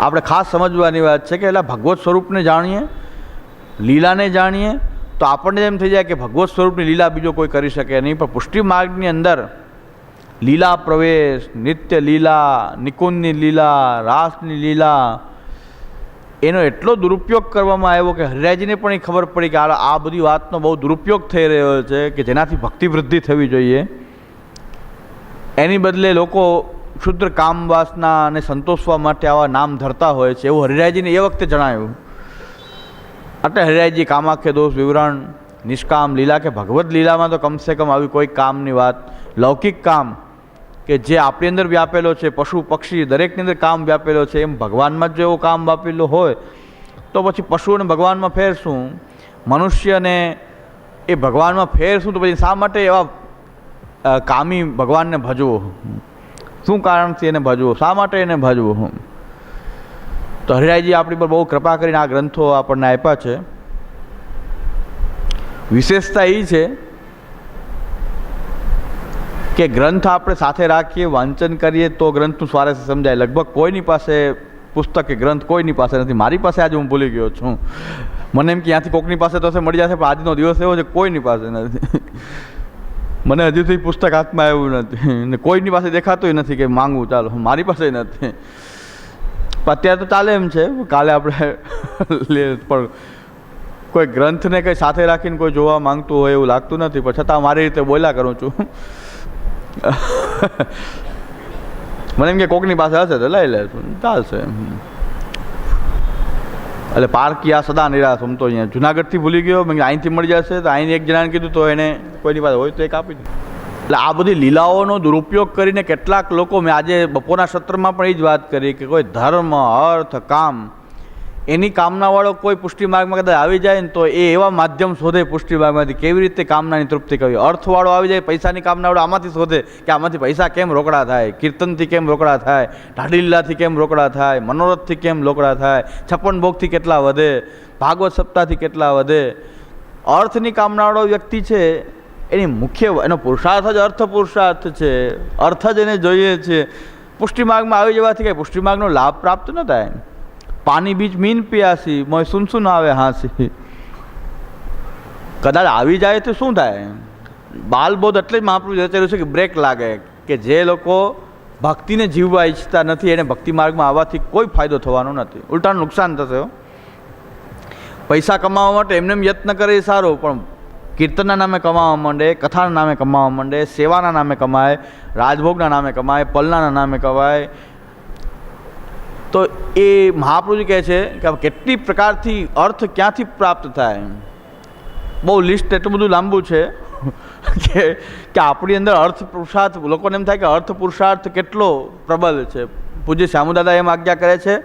આપણે ખાસ સમજવાની વાત છે કે એટલે ભગવત સ્વરૂપને જાણીએ, લીલાને જાણીએ, તો આપણને એમ થઈ જાય કે ભગવત સ્વરૂપની લીલા બીજો કોઈ કરી શકે નહીં. પણ પુષ્ટિ માર્ગની અંદર લીલા પ્રવેશ, નિત્ય લીલા, નિકુંજની લીલા, રાસની લીલા, એનો એટલો દુરુપયોગ કરવામાં આવ્યો કે હરિરાજીને પણ એ ખબર પડી કે આ બધી વાતનો બહુ દુરુપયોગ થઈ રહ્યો છે કે જેનાથી ભક્તિ વૃદ્ધિ થવી જોઈએ. એની બદલે લોકો ક્ષુદ્ર કામ વાસના અને સંતોષવા માટે આવા નામ ધરતા હોય છે. એવું હરિરાયજીને એ વખતે જણાવ્યું એટલે હરિરાયજી કામાખ્ય દોષ, વિવરણ, નિષ્કામ, લીલા કે ભગવદ્ લીલામાં તો કમસે કમ આવી કોઈ કામની વાત. લૌકિક કામ કે જે આપણી અંદર વ્યાપેલો છે, પશુ, પક્ષી, દરેકની અંદર કામ વ્યાપેલો છે, એમ ભગવાનમાં જ એવો કામ વ્યાપેલો હોય, તો પછી પશુ અને ભગવાનમાં ફેરશું, મનુષ્યને એ ભગવાનમાં ફેરશું તો પછી શા માટે એવા કામી ભગવાનને ભજવો શું કારણથી એને ભજવો? શા માટે એને ભજવું તો હરિરાયજી આપણી પર બહુ કૃપા કરીને આ ગ્રંથો આપણને આપ્યા છે. વિશેષતા એ છે કે ગ્રંથ આપણે સાથે રાખીએ, વાંચન કરીએ, તો ગ્રંથનું સ્વારસ્ય સમજાય. લગભગ કોઈની પાસે પુસ્તક કે ગ્રંથ કોઈની પાસે નથી. મારી પાસે આજે હું ભૂલી ગયો છું. મને એમ કે ત્યાંથી કોકની પાસે તો મળી જશે, પણ આજનો દિવસ એવો છે કોઈની પાસે નથી. મને હજી સુધી પુસ્તક હાથમાં આવ્યું નથી. ને કોઈની પાસે દેખાતું નથી કે માંગવું ચાલો મારી પાસે નથી. અત્યારે તો ચાલે એમ છે. કાલે આપણે લે, પણ કોઈ ગ્રંથને કંઈ સાથે રાખીને કોઈ જોવા માંગતું હોય એવું લાગતું નથી. પણ છતાં મારી રીતે બોલ્યા કરું છું. મને એમ કે કોકની પાસે હશે તો લઈ લે ચાલશે એટલે પાર્ક યા સદા નિરાશ હું તો અહીંયા જુનાગઢથી ભૂલી ગયો, મેં અહીંથી મળી જશે, તો અહીં એક જણાને કીધું, તો એને કોઈની પાસે હોય તો એક આપી દીધું એટલે આ બધી લીલાઓનો દુરુપયોગ કરીને કેટલાક લોકો, મેં આજે બપોરના સત્રમાં પણ એ જ વાત કરી કે કોઈ ધર્મ, અર્થ, કામ એની કામનાવાળો કોઈ પુષ્ટિ માર્ગમાં કદાચ આવી જાય ને તો એ એવા માધ્યમ શોધે પુષ્ટિ માર્ગમાંથી કેવી રીતે કામનાની તૃપ્તિ કરવી? અર્થવાળો આવી જાય, પૈસાની કામનાવાળો આમાંથી શોધે કે આમાંથી પૈસા કેમ રોકડા થાય, કીર્તનથી કેમ રોકડા થાય ઢાઢીલીલાથી કેમ રોકડા થાય, મનોરથથી કેમ રોકડા થાય, છપ્પન ભોગથી કેટલા વધે, ભાગવત સપ્તાહથી કેટલા વધે? અર્થની કામનાવાળો વ્યક્તિ છે, એની મુખ્ય એનો પુરુષાર્થ જ અર્થ પુરુષાર્થ છે, અર્થ જ એને જોઈએ છે. પુષ્ટિ માર્ગમાં આવી જવાથી કંઈ પુષ્ટિ માર્ગનો લાભ પ્રાપ્ત ન થાય? પાણી બીજ મીન પિયાસી મોય સુન સુન આવે હાંસી. કદાચ આવી જાય તો શું થાય? બાલબોધ એટલે જ મહાપ્રભુ રચેલું છે કે બ્રેક લાગે, કે જે લોકો ભક્તિને જીવવા ઈચ્છતા નથી, એને ભક્તિ માર્ગમાં આવવાથી કોઈ ફાયદો થવાનો નથી. ઉલટાનું નુકસાન થશે પૈસા કમાવા માટે એમને એમ યત્ન કરે એ સારું, પણ કીર્તનના નામે કમાવા માંડે, કથાના નામે કમાવા માંડે, સેવાના નામે કમાય, રાજભોગના નામે કમાય, પલનાના નામે કમાય તો એ મહાપુરુષ કહે છે કે કેટલી પ્રકારથી અર્થ ક્યાંથી પ્રાપ્ત થાય? બહુ લિસ્ટ એટલું બધું લાંબુ છે કે કે આપણી અંદર અર્થ પુરુષાર્થ, લોકોને એમ થાય કે અર્થ પુરુષાર્થ કેટલો પ્રબલ છે. પૂજ્ય શ્યામુદાદા એમ આજ્ઞા કરે છે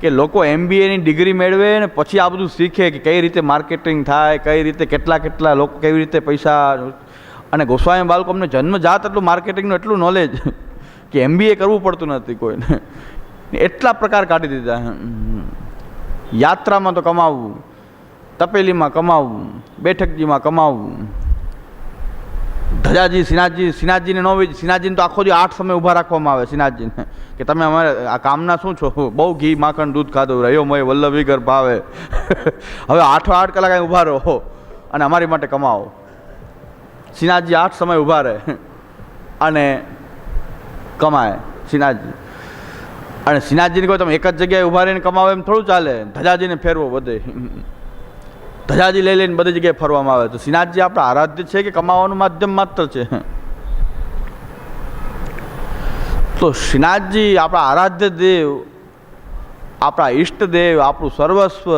કે લોકો એમબીએની ડિગ્રી મેળવે ને પછી આ બધું શીખે કે કઈ રીતે માર્કેટિંગ થાય, કઈ રીતે કેટલા કેટલા લોકો કેવી રીતે પૈસા અને ગોસ્વામી બાળકો અમને જન્મજાત એટલું માર્કેટિંગનું એટલું નોલેજ કે એમબીએ કરવું પડતું નથી કોઈને. એટલા પ્રકાર કાઢી દીધા. યાત્રામાં તો કમાવવું તપેલીમાં કમાવવું બેઠકજીમાં કમાવવું ધજાજી, સિનાજી, સિનાજીને ન વેચ સિનાજીને તો આખો દી આઠ સમય ઊભા રાખવામાં આવે, સિનાજીને. કે તમે અમારે આ કામના શું છો? બહુ ઘી, માખણ, દૂધ ખાધું, રહ્યો મય, વલ્લભી ઘર ભાવે. હવે આઠો આઠ કલાક અહીં ઊભા રહો અને અમારી માટે કમાવો. સિનાજી આઠ સમય ઊભા રહે અને કમાય. સિનાજી. અને સિનાજીને કહો, તમે એક જ જગ્યાએ ઊભા રહીને કમાવો એમ થોડું ચાલે? ધજાજીને ફેરવો બધે. ધજાજી લઈ લઈને બધી જગ્યાએ ફરવામાં આવે. તો શ્રીનાથજી આપણા આરાધ્ય છે કે કમાવાનું માધ્યમ માત્ર છે? તો શ્રીનાથજી આપણા આરાધ્ય દેવ, આપણા ઈષ્ટદેવ આપણું સર્વસ્વ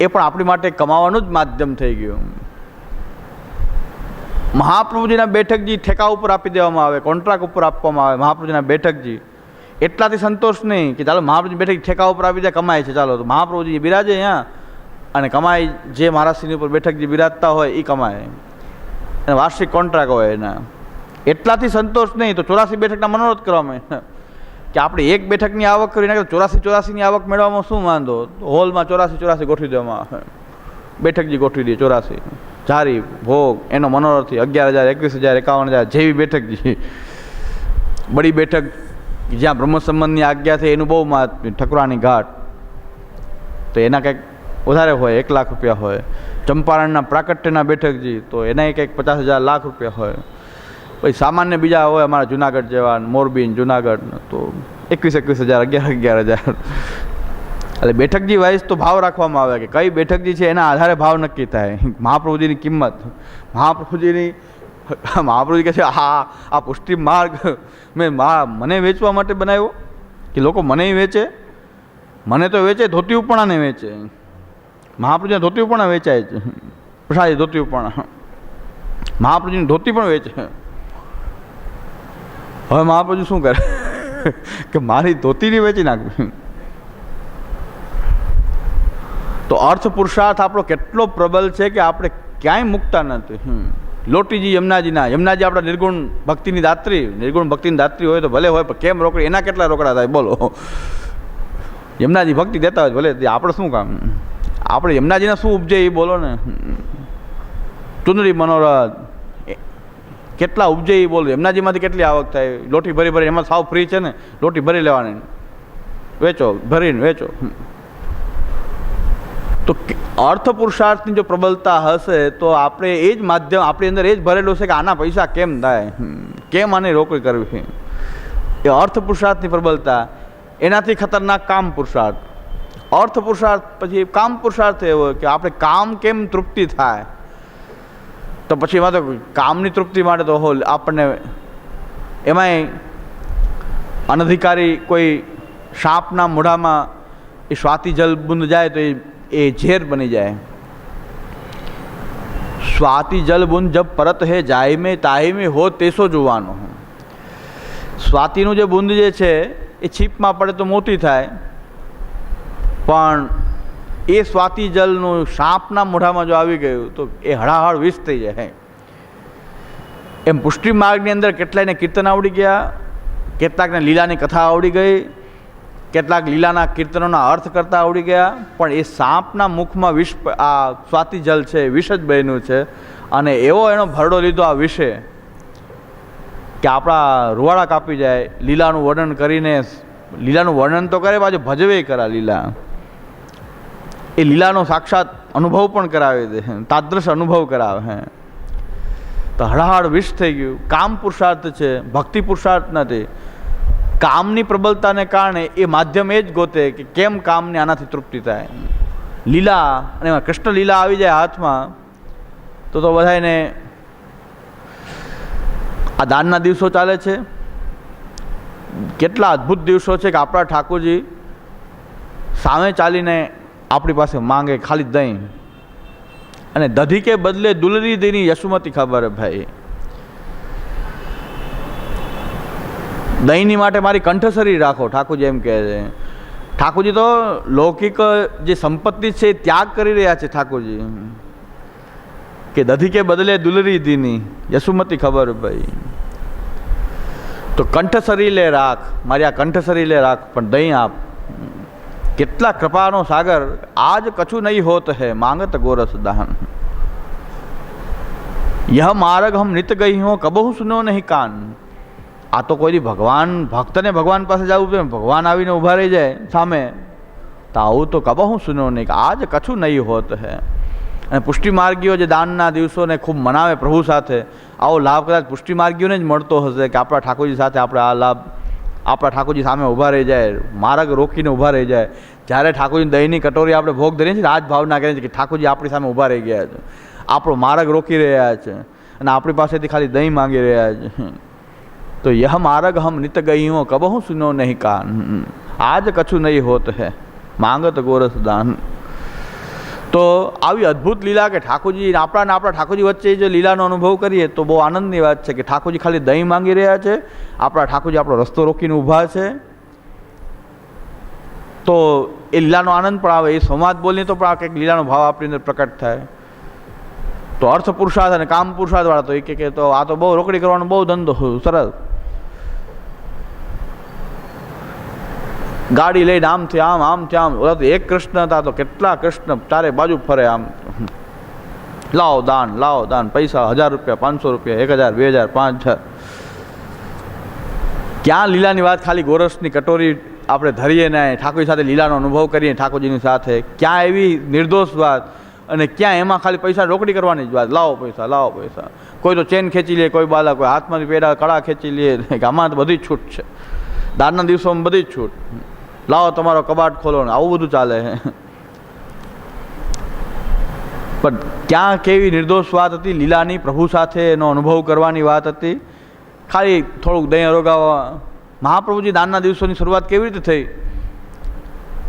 એ પણ આપણી માટે કમાવાનું જ માધ્યમ થઈ ગયું. મહાપ્રભુજીના બેઠકજી ઠેકા ઉપર આપી દેવામાં આવે, કોન્ટ્રાક્ટ ઉપર આપવામાં આવે મહાપ્રભુજીના બેઠકજી. એટલાથી સંતોષ નહીં કે ચાલો મહાપ્રભુજી બેઠક ઠેકા ઉપર આવી જાય, કમાય છે. ચાલો, તો મહાપ્રભુજી બિરાજે અહીંયા, અને કમાય જે મહારાષ્ટ્રની ઉપર બેઠક જે બિરાજતા હોય એ કમાય. અને વાર્ષિક કોન્ટ્રાક્ટ હોય એના. એટલાથી સંતોષ નહીં, તો ચોરાસી બેઠકના મનોરથ કરવામાં. કે આપણે એક બેઠકની આવક કરીને ચોરાસી ચોરાસીની આવક મેળવવામાં શું વાંધો? હોલમાં ચોરાસી ચોરાસી ગોઠવી દેવામાં આવે. બેઠકજી ગોઠવી દે ચોરાસી. જારી, ભોગ, એનો મનોરથી અગિયાર હજાર, એકવીસ હજાર, એકાવન હજાર જેવી બેઠકજી. બડી બેઠક જ્યાં બ્રહ્મ સંબંધની આજ્ઞા છે, એનું બહુ મહાત્મ્ય ઠકરાની ઘાટ. તો એના કંઈક વધારે હોય, એક લાખ રૂપિયા હોય. ચંપારણના પ્રાકટ્યના બેઠકજી, તો એના કંઈક પચાસ હજાર લાખ રૂપિયા હોય. પછી સામાન્ય બીજા હોય અમારા જુનાગઢ જેવા મોરબી જુનાગઢ, તો એકવીસ એકવીસ હજાર, અગિયાર અગિયાર હજાર. એટલે બેઠકજી વાઇઝ તો ભાવ રાખવામાં આવે કે કઈ બેઠકજી છે, એના આધારે ભાવ નક્કી થાય. મહાપ્રભુજીની કિંમત. મહાપ્રભુજીની મહાપ્રભુજી કહે છે આ આ પુષ્ટિ માર્ગ મેં મા, મને વેચવા માટે બનાવ્યો? કે લોકો મને વેચે? મને તો વેચે ધોતી ઉપણાને વેચે. મહાપ્રભુજીને ધોતી ઉપણા વેચાય છે. પ્રસાદી ધોતી ઉપણા મહાપ્રભુજીની ધોતી પણ વેચે. હવે મહાપ્રભુ શું કરે? કે મારી ધોતીની વેચી નાખવી. તો અર્થ પુરુષાર્થ આપણો કેટલો પ્રબલ છે કે આપણે ક્યાંય મૂકતા નથી. લોટીજી યમુનાજીના, યમુનાજી આપણા નિર્ગુણ ભક્તિની દાત્રી, નિર્ગુણ ભક્તિની દાત્રી હોય તો ભલે હોય, પણ કેમ રોકડી, એના કેટલા રોકડા થાય, બોલો. યમુનાજી ભક્તિ દેતા હોય ભલે આપણે શું કામ? આપણે યમુનાજીને શું ઉપજે એ બોલો ને? ચુંદડી મનોરથ કેટલા ઉપજે એ બોલો? યમુનાજીમાંથી કેટલી આવક થાય? લોટી ભરી ભરી, એમાં સાવ ફ્રી છે ને? લોટી ભરી લેવાની. વેચો, ભરીને વેચો. તો અર્થ પુરુષાર્થની જો પ્રબલતા હશે, તો આપણે એ જ માધ્યમ, આપણી અંદર એ જ ભરેલું છે કે આના પૈસા કેમ થાય? કેમ આની રોકડી કરવી? એ અર્થ પુરુષાર્થની પ્રબલતા, એનાથી ખતરનાક કામ પુરુષાર્થ અર્થ પુરુષાર્થ પછી કામ પુરુષાર્થ એવો કે આપણે કામ કેમ તૃપ્તિ થાય? તો પછી એમાં તો કામની તૃપ્તિ માટે તો હોલ, આપણને એમાંય અનધિકારી કોઈ સાપના મોઢામાં એ સ્વાતિ જલ બુંદ જાય તો એ એ ઝેર બની જાય. સ્વાતિ જલ બુંદ જબ પરત હે જાય મેં, તાહી મેં હો તેસો જોવાનો સ્વાતિનું જે બુંદ જે છે, એ છીપમાં પડે તો મોતી થાય. પણ એ સ્વાતિ જલનું સાપના મોઢામાં જો આવી ગયું, તો એ હળાહળ વિષ થઈ જાય. એમ પુષ્ટિ માર્ગની અંદર કેટલાયને કીર્તન આવડી ગયા, કેટલાકને લીલાની કથા આવડી ગઈ કેટલાક લીલાના કીર્તનોના અર્થ કરતા આવડી ગયા, પણ એ સાપના મુખમાં વિષ આ સ્વાતિ જલ છે વિષ જ બન્યું છે. અને એવો એનો ભરડો લીધો આ વિષે કે આપણા રૂવાડા કાપી જાય, લીલાનું વર્ણન કરીને લીલાનું વર્ણન તો કરે પાછું ભજવે કરા લીલા. એ લીલાનો સાક્ષાત અનુભવ પણ કરાવી દે તાદ્રશ અનુભવ કરાવે, હે. તો હળાહળ વિષ થઈ ગયું. કામ પુરુષાર્થ છે, ભક્તિ પુરુષાર્થ નથી કામની પ્રબળતાને કારણે એ માધ્યમ એ જ ગોતે કે કેમ કામની આનાથી તૃપ્તિ થાય. લીલા, અને એમાં કૃષ્ણ લીલા આવી જાય હાથમાં, તો તો બધાને આ દાનના દિવસો ચાલે છે. કેટલા અદ્ભુત દિવસો છે કે આપણા ઠાકોરજી સામે ચાલીને આપણી પાસે માંગે ખાલી દહીં. અને દધી કે બદલે દુલરી દીની યશુમતી ખબર ભાઈ. દહીંની માટે મારી કંઠસરી રાખો, ઠાકોરજી એમ કહે છે. ઠાકોરજી તો લૌકિક જે સંપત્તિ છે એ ત્યાગ કરી રહ્યા છે ઠાકોરજી. કે દધી કે બદલે દુલરી દીની, યશુમતી ખબર ભાઈ. તો કંઠસરી લે રાખ, મારી આ કંઠસરી લે રાખ, પણ દહીં આપ. કેટલા કૃપાનો સાગર, આજ કછું નહીં હોત હે, માંગત ગોરસ દહન. યહ માર્ગ હમ નિત ગઈ હો, કબહુ સુનો નહીં કાન. આ તો કોઈ ભગવાન, ભક્તને ભગવાન પાસે જવું પડે ભગવાન આવીને ઊભા રહી જાય સામે. તો આવું તો કબહુ સુનો નહીં, કે આજ કછું નહીં હોત હે. અને પુષ્ટિ માર્ગીઓ જે દાનના દિવસોને ખૂબ મનાવે પ્રભુ સાથે, આવો લાભ કદાચ પુષ્ટિ માર્ગીઓને જ મળતો હશે કે આપણા ઠાકોરજી સાથે આપણે આ લાભ, આપણા ઠાકોરજી સામે ઊભા રહી જાય, માર્ગ રોકીને ઊભા રહી જાય. જ્યારે ઠાકોરજી દહીંની કટોરી આપણે ભોગ ધરીએ છીએ આ જ ભાવના કરીએ છીએ કે ઠાકોરજી આપણી સામે ઊભા રહી ગયા છે. આપણો માર્ગ રોકી રહ્યા છે. અને આપણી પાસેથી ખાલી દહીં માંગી રહ્યા છે. તો યહ માર્ગ હમ નિત ગઈ હો કબહુ સુનો નહીં કાન આજ કછું નહીં હોત હે માંગત ગોરસ દાન તો આવી અદ્ભુત લીલા કે ઠાકોરજી આપણા ને આપણા ઠાકોરજી વચ્ચે જો લીલાનો અનુભવ કરીએ, તો બહુ આનંદની વાત છે કે ઠાકોરજી ખાલી દહીં માંગી રહ્યા છે, આપણા ઠાકોરજી આપણો રસ્તો રોકીને ઊભા છે. તો એ લીલાનો આનંદ પણ આવે, એ સંવાદ બોલીએ તો પણ આ કંઈક લીલાનો ભાવ આપણી અંદર પ્રકટ થાય. તો અર્થ પુરુષાર્થ અને કામ પુરુષાર્થવાળા તો એ કે તો આ તો બહુ રોકડી કરવાનો બહુ ધંધો સરસ. ગાડી લઈને આમથી આમ આમથી આમ. ઓલા તો એક કૃષ્ણ હતા તો કેટલા કૃષ્ણ, ચારે બાજુ ફરે આમ. લાવો દાન લાવો દાન. પૈસા હજાર રૂપિયા, પાંચસો રૂપિયા, એક હજાર, બે હજાર, પાંચ હજાર ક્યાં લીલાની વાત ખાલી ગોરસની કટોરી આપણે ધરીએ ને ઠાકોરજી સાથે લીલાનો અનુભવ કરીએ, ઠાકોરજીની સાથે. ક્યાં એવી નિર્દોષ વાત અને ક્યાં એમાં ખાલી પૈસા રોકડી કરવાની જ વાત. લાવો પૈસા લાવો પૈસા. કોઈ તો ચેન ખેંચી લે, કોઈ બાલા કોઈ હાથમાંથી પેડા, કળા ખેંચી લે. આમાં તો બધી છૂટ છે. દાનના દિવસોમાં બધી જ છૂટ. લાવો તમારો કબાટ ખોલો ને આવું બધું ચાલે પણ ક્યાં કેવી નિર્દોષ વાત હતી, લીલાની પ્રભુ સાથે એનો અનુભવ કરવાની વાત હતી. ખાલી થોડુંક દહીં અરોગાવા. મહાપ્રભુજી દાનના દિવસોની શરૂઆત કેવી રીતે થઈ?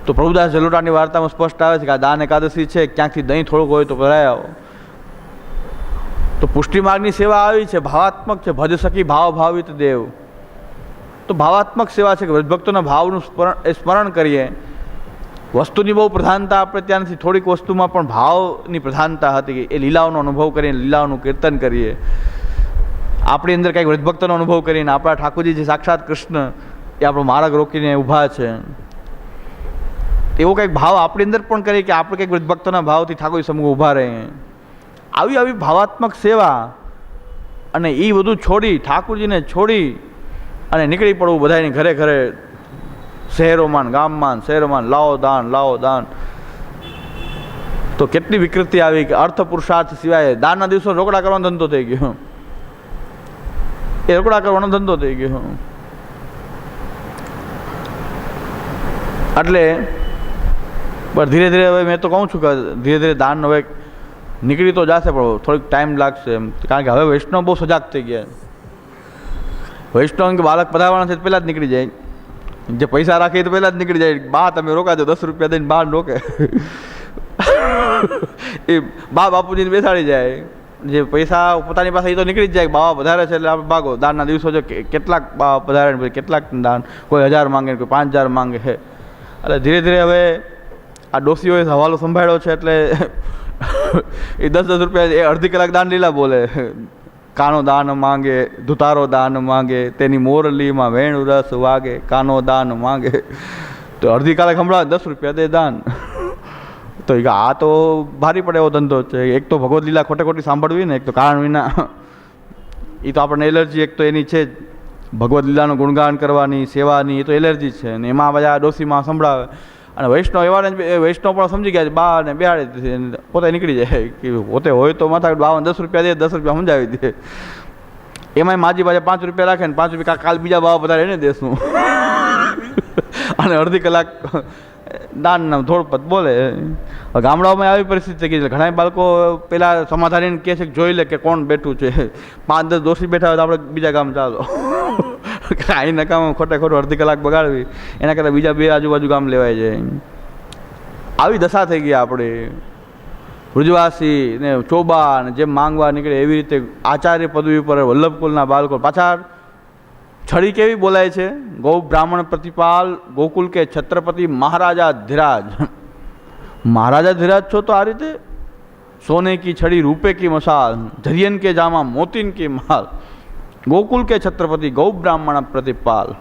તો પ્રભુદાસ જલોટાની વાર્તામાં સ્પષ્ટ આવે છે કે આ દાન એકાદશી છે, ક્યાંકથી દહીં થોડુંક હોય તો ભરાય આવો. તો પુષ્ટિ માર્ગની સેવા આવી છે, ભાવાત્મક છે, ભજ સખી ભાવ ભાવિત દેવ. તો ભાવાત્મક સેવા છે કે ભક્તોના ભાવનું સ્મરણ, એ સ્મરણ કરીએ. વસ્તુની બહુ પ્રધાનતા આપણે ત્યાં નથી થોડીક વસ્તુમાં પણ ભાવની પ્રધાનતા હતી એ લીલાઓનો અનુભવ કરીએ, લીલાઓનું કીર્તન કરીએ. આપણી અંદર કંઈક વૃદ્ધભક્તનો અનુભવ કરીને આપણા ઠાકોરજી જે સાક્ષાત કૃષ્ણ, એ આપણો માર્ગ રોકીને ઊભા છે. એવો કંઈક ભાવ આપણી અંદર પણ કરીએ કે આપણે કંઈક વૃદ્ધભક્તોના ભાવથી ઠાકોર સમૂહ ઊભા રહીએ આવી આવી ભાવાત્મક સેવા અને એ બધું છોડી, ઠાકોરજીને છોડી અને નીકળી પડવું બધાની ઘરે ઘરે શહેરોમાં ગામમાં શહેરોમાં લાવો દાન લાવો દાન. તો કેટલી વિકૃતિ આવી કે અર્થ પુરુષાર્થ સિવાય દાનના દિવસો રોકડા કરવાનો ધંધો થઈ ગયો. એ રોકડા કરવાનો ધંધો થઈ ગયો. એટલે પણ ધીરે ધીરે હવે મેં તો કહું છું કે ધીરે ધીરે દાન હવે નીકળી તો જશે પણ થોડીક ટાઈમ લાગશે એમ. કારણ કે હવે વૈષ્ણવ બહુ સજાગ થઈ ગયા. વૈષ્ણવ કે બાળક પધારવાના છે પહેલાં જ નીકળી જાય. જે પૈસા રાખે તો પહેલાં જ નીકળી જાય. બા તમે રોકાજો, દસ રૂપિયા દઈને બહાર રોકે. એ બા બાપુજીને બેસાડી જાય. જે પૈસા પોતાની પાસે એ તો નીકળી જ જાય બાવા વધારે છે એટલે આપણે ભાગો. દાનના દિવસો કે કેટલાક બાવા વધારે ને કેટલાક દાન. કોઈ હજાર માંગે કોઈ પાંચ હજાર માંગે છે. એટલે ધીરે ધીરે હવે આ ડોસીઓએ હવાલો સંભાળ્યો છે એટલે એ દસ દસ રૂપિયા એ અડધી કલાક દાન લીલા બોલે. કાનો દાન માંગે, ધુતારો દાન માંગે, તેની મોરલીમાં વેણ રસ વાગે, કાનો દાન માંગે. તો અડધી કાલે હમણાં દસ રૂપિયા દે દાન. તો એ આ તો ભારી પડે એવો ધંધો છે. એક તો ભગવત લીલા ખોટે ખોટી સાંભળવી ને, એક તો કારણ વિના. એ તો આપણને એલર્જી, એક તો એની છે જ. ભગવદ લીલાનું ગુણગાન કરવાની, સેવાની, એ તો એલર્જી છે. ને એમાં બધા ડોસીમાં સંભળાવે. અને વૈષ્ણવ એવા વૈષ્ણવ પણ સમજી ગયા છે, બા ને બેહાડી પોતે નીકળી જાય. કે પોતે હોય તો માથા બાવન, દસ રૂપિયા દે, દસ રૂપિયા સમજાવી દે. એમાંય માજી બાજે પાંચ રૂપિયા રાખે ને પાંચ રૂપિયા કાલ બીજા બાવા બધા એને દેશું. અને અડધી કલાક દાન ધોળપત બોલે. ગામડાઓમાં આવી પરિસ્થિતિ થઈ ગઈ ઘણા બાળકો પહેલાં સમાધાનીને કહે છે કે જોઈ લે કે કોણ બેઠું છે. પાંચ, દસ દોષી બેઠા હોય તો આપણે બીજા ગામ ચાલો. કાંઈ નકામ ખોટે ખોટું અડધી કલાક બગાડવી. એના કરતાં બીજા બે આજુબાજુ ગામ લેવાય જાય. આવી દશા થઈ ગઈ આપણે. વૃજવાસી ને ચોબા ને જેમ માંગવા નીકળે એવી રીતે આચાર્ય પદવી પર વલ્લભકુલના બાળકો પાછા છડી કેવી બોલાય છે? ગૌ બ્રાહ્મણ પ્રતિપાલ, ગોકુલ કે છત્રપતિ મહારાજા ધીરાજ. મહારાજા ધીરાજ છો તો આ રીતે? સોને કી છડી, રૂપે કી મસાલ જરિયન કે જામા, મોતીન કી માલ. ગોકુલ કે છત્રપતિ ગૌ બ્રાહ્મણ પ્રતિપાલ.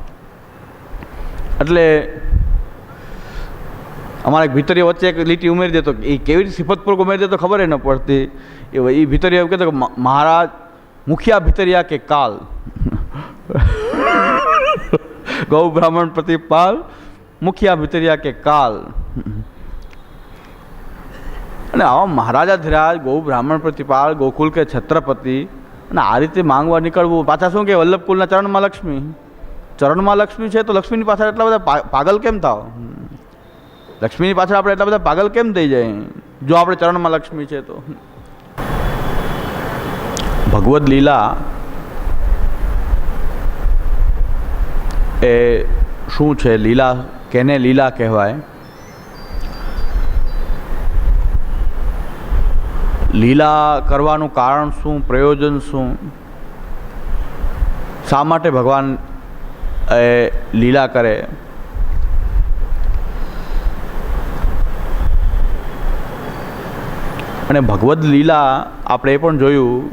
એટલે અમારે એક વચ્ચે એક લીટી ઉમેરી દેતો એ કેવી રીતે સિફતપૂર્વક ઉમેરી દેતો ખબર ન પડતી. એ એ ભીતરીય એવું કહેતો કે મહારાજ, મુખિયા ભીતરિયા કે કાલ? ગૌ બ્રાહ્મણ પ્રતિપાલ, મુખિયા ભીતરિયા કે કાલ? અને આવા મહારાજા ધીરાજ, ગૌ બ્રાહ્મણ પ્રતિપાલ, ગોકુલ કે છત્રપતિ અને આ રીતે માંગવા નીકળવું. પાછા શું કે વલ્લભકુલના ચરણમાં લક્ષ્મી? ચરણમાં લક્ષ્મી છે તો લક્ષ્મીની પાછળ એટલા બધા પાગલ કેમ થાવ? લક્ષ્મીની પાછળ આપણે એટલા બધા પાગલ કેમ થઈ જાય? જો આપણે ચરણમાં લક્ષ્મી છે તો. ભગવદ્ લીલા એ શું છે? લીલા, કેને લીલા કહેવાય? લીલા કરવાનું કારણ શું, પ્રયોજન શું? શા માટે ભગવાન એ લીલા કરે? અને ભગવદ્ લીલા આપણે એ પણ જોયું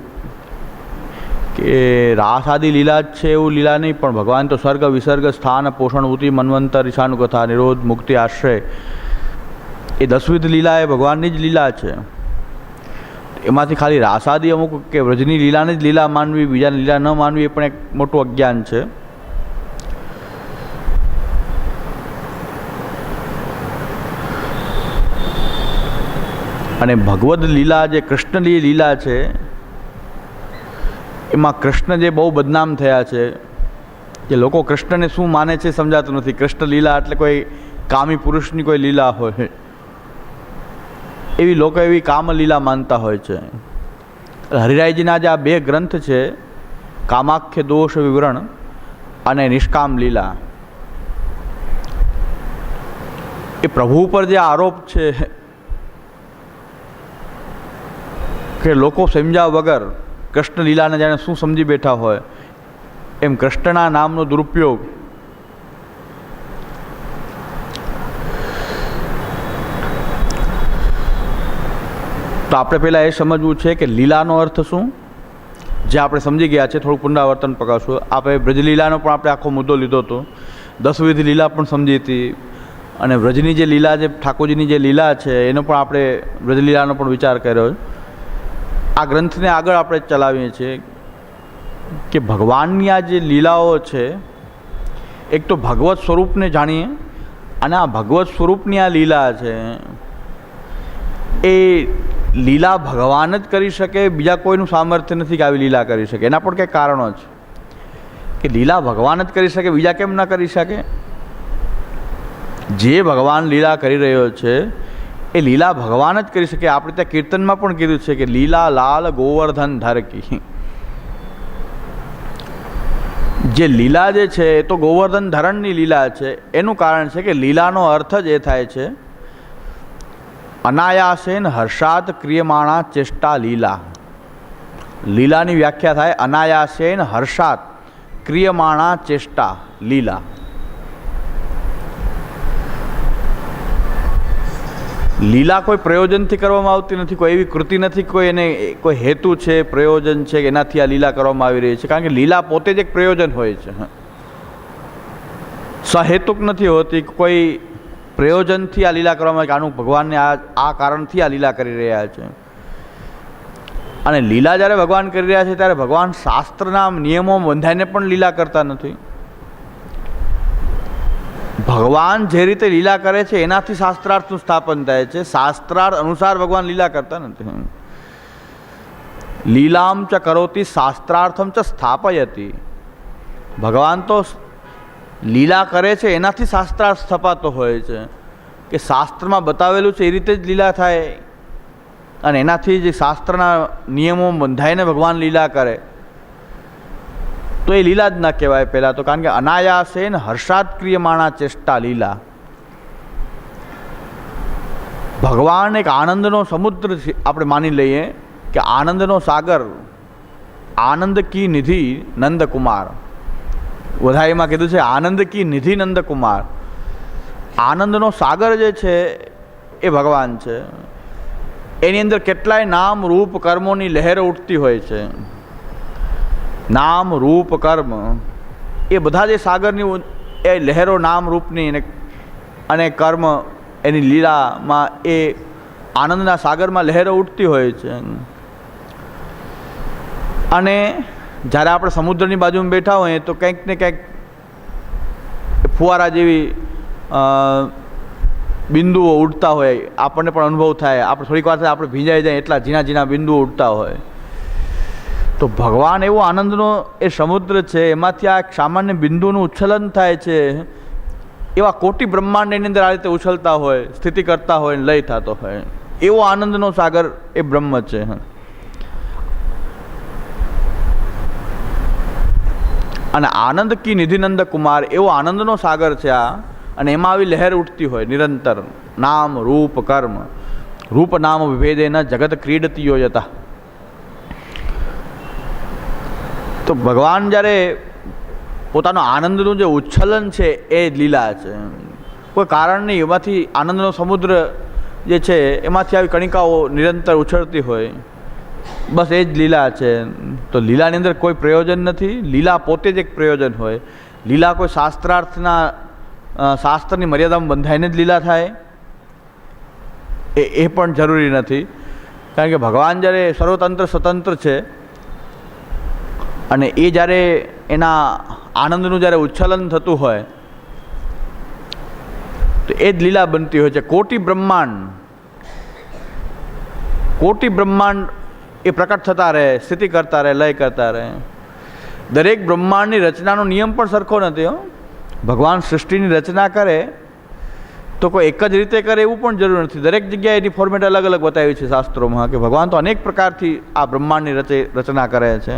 કે રાસ આદિ લીલા જ છે એવું લીલા નહીં, પણ ભગવાન તો સ્વર્ગ, વિસર્ગ, સ્થાન, પોષણ, ઉતિ, મન્વંતર ઈશાનું કથા નિરોધ, મુક્તિ, આશ્રય. એ દસવિધ લીલા એ ભગવાનની જ લીલા છે. એમાંથી ખાલી રાસાદી અમુક કે વ્રજની લીલાને જ લીલા માનવી, બીજાને લીલા ન માનવી એ પણ એક મોટું અજ્ઞાન છે. અને ભગવદ્ લીલા જે કૃષ્ણની લીલા છે, એમાં કૃષ્ણ જે બહુ બદનામ થયા છે. કે લોકો કૃષ્ણને શું માને છે સમજાતું નથી. કૃષ્ણ લીલા એટલે કોઈ કામી પુરુષની કોઈ લીલા હોય. એવી લોકો એવી કામલીલા માનતા હોય છે. હરિરાયજીના જે આ બે ગ્રંથ છે, કામાખ્ય દોષ વિવરણ અને નિષ્કામ લીલા, એ પ્રભુ પર જે આરોપ છે કે લોકો સમજ્યા વગર કૃષ્ણ લીલાને જાણે શું સમજી બેઠા હોય, એમ કૃષ્ણના નામનો દુરુપયોગ તો આપણે પહેલાં એ સમજવું છે કે લીલાનો અર્થ શું? જે આપણે સમજી ગયા છે થોડું પુનરાવર્તન પકાવશું આપણે બ્રજલીલાનો પણ આપણે આખો મુદ્દો લીધો હતો. દસવિધ લીલા પણ સમજી હતી. અને વ્રજની જે લીલા જે ઠાકોરજીની જે લીલા છે, એનો પણ આપણે બ્રજલીલાનો પણ વિચાર કર્યો. આ ગ્રંથને આગળ આપણે ચલાવીએ છીએ કે ભગવાનની આ જે લીલાઓ છે, એક તો ભગવત સ્વરૂપને જાણીએ અને આ ભગવત સ્વરૂપની આ લીલા છે, એ લીલા ભગવાન જ કરી શકે, બીજા કોઈનું સામર્થ્ય નથી કે આવી લીલા કરી શકે. એના પણ કંઈ કારણો છે કે લીલા ભગવાન જ કરી શકે, બીજા કેમ ના કરી શકે? જે ભગવાન લીલા કરી રહ્યો છે, એ લીલા ભગવાન જ કરી શકે. આપણે ત્યાં કીર્તનમાં પણ કીધું છે કે લીલા લાલ ગોવર્ધન ધરકી. જે લીલા જે છે, એ તો ગોવર્ધન ધરણની લીલા છે. એનું કારણ છે કે લીલાનો અર્થ જ એ થાય છે અનાયાસેન હર્ષાદ ક્રિયમાણા ચેષ્ટા લીલા. લીલાની વ્યાખ્યા થાય અનાયાસેન હર્ષાદ ક્રિયમાણા ચેષ્ટા લીલા. લીલા કોઈ પ્રયોજનથી કરવામાં આવતી નથી, કોઈ એવી કૃતિ નથી, કોઈ એને કોઈ હેતુ છે, પ્રયોજન છે એનાથી આ લીલા કરવામાં આવી રહી છે, કારણ કે લીલા પોતે જ એક પ્રયોજન હોય છે. સહેતુક નથી હોતી, કોઈ પ્રયોજનથી આ લીલા કરવામાં કે આનું ભગવાનને આ આ કારણથી આ લીલા કરી રહ્યા છે. અને લીલા જ્યારે ભગવાન કરી રહ્યા છે, ત્યારે ભગવાન શાસ્ત્રના નિયમો બંધાઈને પણ લીલા કરતા નથી. ભગવાન જે રીતે લીલા કરે છે, એનાથી શાસ્ત્રાર્થનું સ્થાપન થાય છે. શાસ્ત્રાર્થ અનુસાર ભગવાન લીલા કરતા નથી. લીલામ ચ કરોતી, શાસ્ત્રાર્થમ ચ સ્થાપયતી. ભગવાન તો લીલા કરે છે, એનાથી શાસ્ત્રાર્થ સ્થપાતો હોય છે. કે શાસ્ત્રમાં બતાવેલું છે, એ રીતે જ લીલા થાય. અને એનાથી જે શાસ્ત્રના નિયમો બંધાઈને ભગવાન લીલા કરે. તો એ લીલા જ ના કહેવાય પહેલાં તો, કારણ કે અનાયાસેન હર્ષાદ ક્રિયમાણા ચેષ્ટા લીલા. ભગવાન એક આનંદનો સમુદ્ર આપણે માની લઈએ કે આનંદનો સાગર, આનંદ કી નિધિ નંદકુમાર. વધાઈમાં કીધું છે આનંદ કી નિધિ નંદકુમાર આનંદનો સાગર જે છે એ ભગવાન છે. એની અંદર કેટલાય નામ રૂપ કર્મોની લહેર ઉઠતી હોય છે. નામ રૂપ કર્મ એ બધા જે સાગરની એ લહેરો નામ રૂપની અને કર્મ એની લીલામાં એ આનંદના સાગરમાં લહેરો ઉઠતી હોય છે. અને જ્યારે આપણે સમુદ્રની બાજુમાં બેઠા હોઈએ તો કંઈક ને કંઈક ફુવારા જેવી બિંદુઓ ઉડતા હોય, આપણને પણ અનુભવ થાય. આપણે થોડીક વાર આપણે ભીંજાઈ જાય એટલા ઝીણા ઝીણા બિંદુઓ ઉડતા હોય. તો ભગવાન એવો આનંદનો એ સમુદ્ર છે, એમાંથી આ સામાન્ય બિંદુનું ઉચ્છલન થાય છે, એવા કોટી બ્રહ્માંડની અંદર આ રીતે ઉછળતા હોય, સ્થિતિ કરતા હોય લય થતો હોય. એવો આનંદનો સાગર એ બ્રહ્મ છે. અને આનંદ કી નિધિનંદ કુમાર એવો આનંદનો સાગર છે આ. અને એમાં આવી લહેર ઉઠતી હોય નિરંતર. નામ, રૂપ, કર્મ. રૂપ, નામ વિભેદેન જગત ક્રીડતીઓ જતા તો ભગવાન જ્યારે પોતાનો આનંદનું જે ઉચ્છલન છે એ લીલા છે. કોઈ કારણ નહીં, એમાંથી આનંદનો સમુદ્ર જે છે, એમાંથી આવી કણિકાઓ નિરંતર ઉછળતી હોય. બસ એ જ લીલા છે. તો લીલાની અંદર કોઈ પ્રયોજન નથી. લીલા પોતે જ એક પ્રયોજન હોય. લીલા કોઈ શાસ્ત્રાર્થના શાસ્ત્રની મર્યાદામાં બંધાઈને જ લીલા થાય. એ એ પણ જરૂરી નથી. કારણ કે ભગવાન જ્યારે સર્વતંત્ર સ્વતંત્ર છે અને એ જ્યારે એના આનંદનું જ્યારે ઉચ્છલન થતું હોય, તો એ જ લીલા બનતી હોય છે. કોટી બ્રહ્માંડ કોટી બ્રહ્માંડ એ પ્રકટ થતા રહે, સ્થિતિ કરતા રહે, લય કરતા રહે. દરેક બ્રહ્માંડની રચનાનો નિયમ પણ સરખો નથી, હો. ભગવાન સૃષ્ટિની રચના કરે તો કોઈ એક જ રીતે કરે એવું પણ જરૂર નથી. દરેક જગ્યાએ એની ફોર્મેટ અલગ અલગ બતાવી છે શાસ્ત્રોમાં કે ભગવાન તો અનેક પ્રકારથી આ બ્રહ્માંડની રચે, રચના કરે છે.